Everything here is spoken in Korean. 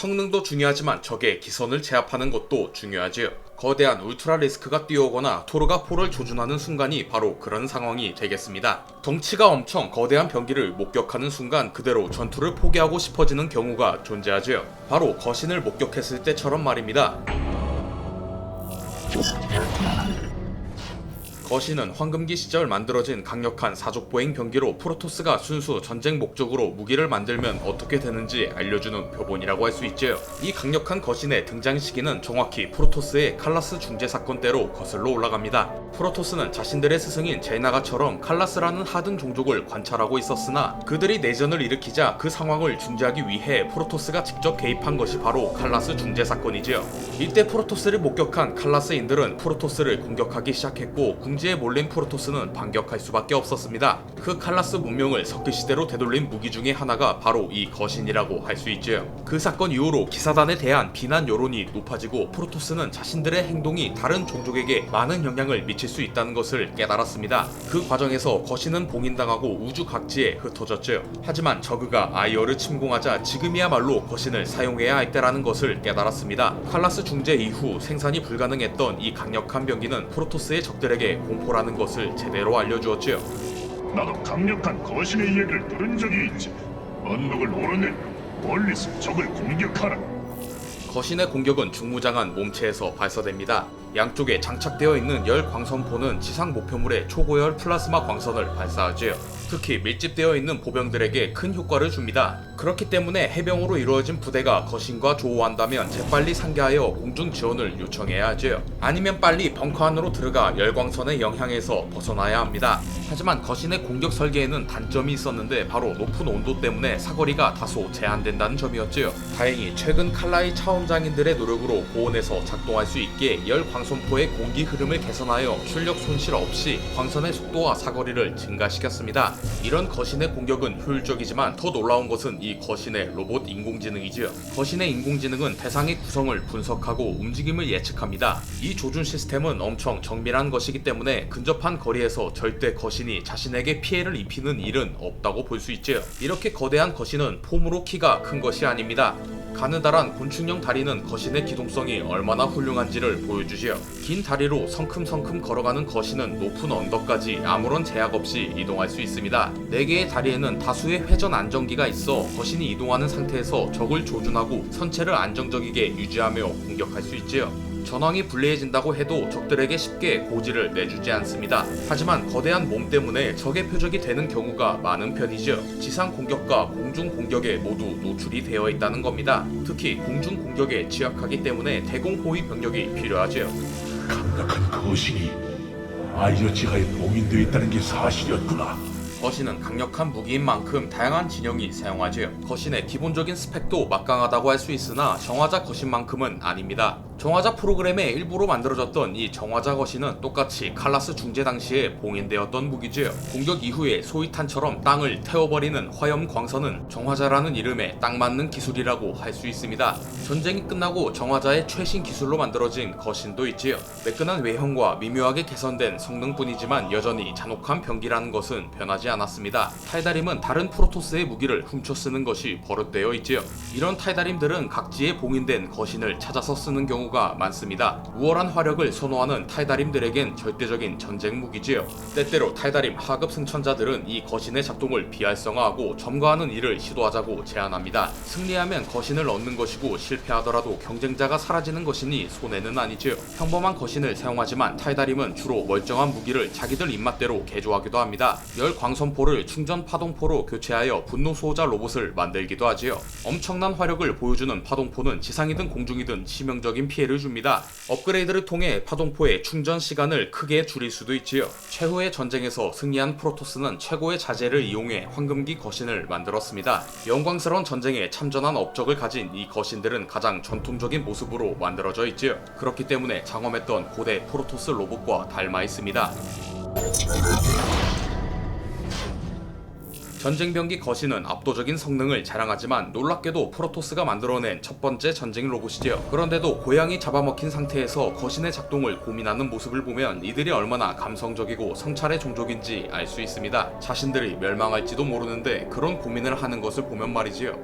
성능도 중요하지만 적의 기선을 제압하는 것도 중요하지요. 거대한 울트라 리스크가 뛰어오거나 토르가 포를 조준하는 순간이 바로 그런 상황이 되겠습니다. 덩치가 엄청 거대한 병기를 목격하는 순간 그대로 전투를 포기하고 싶어지는 경우가 존재하지요. 바로 거신을 목격했을 때처럼 말입니다. 거신은 황금기 시절 만들어진 강력한 사족보행 병기로 프로토스가 순수 전쟁 목적으로 무기를 만들면 어떻게 되는지 알려주는 표본이라고 할 수 있죠. 이 강력한 거신의 등장 시기는 정확히 프로토스의 칼라스 중재 사건 때로 거슬러 올라갑니다. 프로토스는 자신들의 스승인 제나가처럼 칼라스라는 하등 종족을 관찰하고 있었으나 그들이 내전을 일으키자 그 상황을 중재하기 위해 프로토스가 직접 개입한 것이 바로 칼라스 중재 사건이지요. 이때 프로토스를 목격한 칼라스인들은 프로토스를 공격하기 시작했고 궁 지에 몰린 프로토스는 반격할 수밖에 없었습니다. 그 칼라스 문명을 석기시대로 되돌린 무기 중에 하나가 바로 이 거신이라고 할 수 있죠. 그 사건 이후로 기사단에 대한 비난 여론이 높아지고 프로토스는 자신들의 행동이 다른 종족에게 많은 영향을 미칠 수 있다는 것을 깨달았습니다. 그 과정에서 거신은 봉인당하고 우주 각지에 흩어졌죠. 하지만 저그가 아이어를 침공하자 지금이야말로 거신을 사용해야 할 때라는 것을 깨달았습니다. 칼라스 중재 이후 생산이 불가능했던 이 강력한 병기는 프로토스의 적들에게 공포라는 것을 제대로 알려주었지요. 나도 강력한 거신의 이야기를 들은 적이 있지. 언덕을 오르내 멀리서 적을 공격하라. 거신의 공격은 중무장한 몸체에서 발사됩니다. 양쪽에 장착되어 있는 열 광선포는 지상 목표물에 초고열 플라스마 광선을 발사하지요. 특히 밀집되어 있는 보병들에게 큰 효과를 줍니다. 그렇기 때문에 해병으로 이루어진 부대가 거신과 조우한다면 재빨리 상계하여 공중 지원을 요청해야 하지요. 아니면 빨리 벙커 안으로 들어가 열광선의 영향에서 벗어나야 합니다. 하지만 거신의 공격 설계에는 단점이 있었는데 바로 높은 온도 때문에 사거리가 다소 제한된다는 점이었지요. 다행히 최근 칼라이 차원장인들의 노력으로 고온에서 작동할 수 있게 열 광선포의 공기 흐름을 개선하여 출력 손실 없이 광선의 속도와 사거리를 증가시켰습니다. 이런 거신의 공격은 효율적이지만 더 놀라운 것은 이 거신의 로봇 인공지능이지요. 거신의 인공지능은 대상의 구성을 분석하고 움직임을 예측합니다. 이 조준 시스템은 엄청 정밀한 것이기 때문에 근접한 거리에서 절대 거신이 자신에게 피해를 입히는 일은 없다고 볼 수 있지요. 이렇게 거대한 거신은 폼으로 키가 큰 것이 아닙니다. 가느다란 곤충형 다리는 거신의 기동성이 얼마나 훌륭한지를 보여주지요. 긴 다리로 성큼성큼 걸어가는 거신은 높은 언덕까지 아무런 제약 없이 이동할 수 있습니다. 4개의 다리에는 다수의 회전 안정기가 있어 거신이 이동하는 상태에서 적을 조준하고 선체를 안정적이게 유지하며 공격할 수 있지요. 전황이 불리해진다고 해도 적들에게 쉽게 고지를 내주지 않습니다. 하지만 거대한 몸 때문에 적의 표적이 되는 경우가 많은 편이죠. 지상 공격과 공중 공격에 모두 노출이 되어 있다는 겁니다. 특히 공중 공격에 취약하기 때문에 대공 호위 병력이 필요하죠. 강력한 거신이 아이어 지하에 봉인되어 있다는 게 사실이었구나. 거신은 강력한 무기인 만큼 다양한 진영이 사용하지요. 거신의 기본적인 스펙도 막강하다고 할 수 있으나 정화자 거신만큼은 아닙니다. 정화자 프로그램의 일부로 만들어졌던 이 정화자 거신은 똑같이 칼라스 중재 당시에 봉인되었던 무기지요. 공격 이후에 소위탄처럼 땅을 태워버리는 화염 광선은 정화자라는 이름에 딱 맞는 기술이라고 할 수 있습니다. 전쟁이 끝나고 정화자의 최신 기술로 만들어진 거신도 있지요. 매끈한 외형과 미묘하게 개선된 성능뿐이지만 여전히 잔혹한 병기라는 것은 변하지 않았습니다. 탈다림은 다른 프로토스의 무기를 훔쳐 쓰는 것이 버릇되어 있지요. 이런 탈다림들은 각지에 봉인된 거신을 찾아서 쓰는 경우 가 많습니다. 우월한 화력을 선호하는 탈다림들에겐 절대적인 전쟁 무기지요. 때때로 탈다림 하급 승천자들은 이 거신의 작동을 비활성화하고 점거하는 일을 시도하자고 제안합니다. 승리하면 거신을 얻는 것이고 실패하더라도 경쟁자가 사라지는 것이니 손해는 아니지요. 평범한 거신을 사용하지만 탈다림은 주로 멀쩡한 무기를 자기들 입맛대로 개조하기도 합니다. 열 광선포를 충전 파동포로 교체하여 분노 수호자 로봇을 만들기도 하지요. 엄청난 화력을 보여주는 파동포는 지상이든 공중이든 치명적인 피해를 줍니다. 업그레이드를 통해 파동포의 충전 시간을 크게 줄일 수도 있지요. 최후의 전쟁에서 승리한 프로토스는 최고의 자재를 이용해 황금기 거신을 만들었습니다. 영광스러운 전쟁에 참전한 업적을 가진 이 거신들은 가장 전통적인 모습으로 만들어져 있지요. 그렇기 때문에 장엄했던 고대 프로토스 로봇과 닮아 있습니다. 전쟁병기 거신은 압도적인 성능을 자랑하지만 놀랍게도 프로토스가 만들어낸 첫 번째 전쟁 로봇이지요. 그런데도 고양이 잡아먹힌 상태에서 거신의 작동을 고민하는 모습을 보면 이들이 얼마나 감성적이고 성찰의 종족인지 알 수 있습니다. 자신들이 멸망할지도 모르는데 그런 고민을 하는 것을 보면 말이지요.